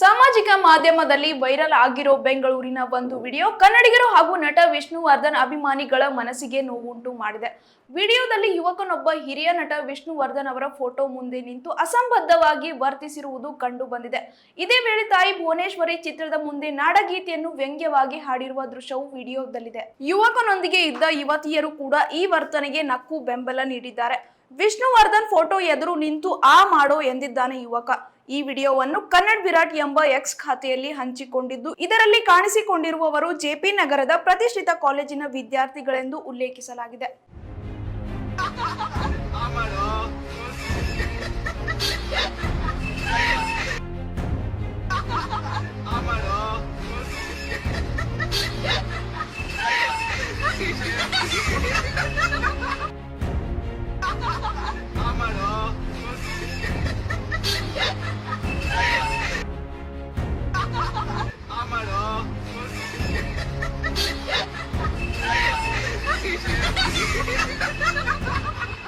ಸಾಮಾಜಿಕ ಮಾಧ್ಯಮದಲ್ಲಿ ವೈರಲ್ ಆಗಿರೋ ಬೆಂಗಳೂರಿನ ಒಂದು ವಿಡಿಯೋ ಕನ್ನಡಿಗರು ಹಾಗೂ ನಟ ವಿಷ್ಣುವರ್ಧನ್ ಅಭಿಮಾನಿಗಳ ಮನಸ್ಸಿಗೆ ನೋವುಂಟು ಮಾಡಿದೆ. ವಿಡಿಯೋದಲ್ಲಿ ಯುವಕನೊಬ್ಬ ಹಿರಿಯ ನಟ ವಿಷ್ಣುವರ್ಧನ್ ಅವರ ಫೋಟೋ ಮುಂದೆ ನಿಂತು ಅಸಂಬದ್ಧವಾಗಿ ವರ್ತಿಸಿರುವುದು ಕಂಡು ಬಂದಿದೆ. ಇದೇ ವೇಳೆ ತಾಯಿ ಭುವನೇಶ್ವರಿ ಚಿತ್ರದ ಮುಂದೆ ನಾಡಗೀತೆಯನ್ನು ವ್ಯಂಗ್ಯವಾಗಿ ಹಾಡಿರುವ ದೃಶ್ಯವು ವಿಡಿಯೋದಲ್ಲಿದೆ. ಯುವಕನೊಂದಿಗೆ ಇದ್ದ ಯುವತಿಯರು ಕೂಡ ಈ ವರ್ತನೆಗೆ ನಕ್ಕು ಬೆಂಬಲ ನೀಡಿದ್ದಾರೆ. ವಿಷ್ಣುವರ್ಧನ್ ಫೋಟೋ ಎದುರು ನಿಂತು ಆ ಮಾಡೋ ಎಂದಿದ್ದಾನೆ ಯುವಕ. ಈ ವಿಡಿಯೋವನ್ನು ಕನ್ನಡ್ ವಿರಾಟ್ ಎಂಬ ಎಕ್ಸ್ ಖಾತೆಯಲ್ಲಿ ಹಂಚಿಕೊಂಡಿದ್ದು, ಇದರಲ್ಲಿ ಕಾಣಿಸಿಕೊಂಡಿರುವವರು ಜೆಪಿ ನಗರದ ಪ್ರತಿಷ್ಠಿತ ಕಾಲೇಜಿನ ವಿದ್ಯಾರ್ಥಿಗಳೆಂದು ಉಲ್ಲೇಖಿಸಲಾಗಿದೆ.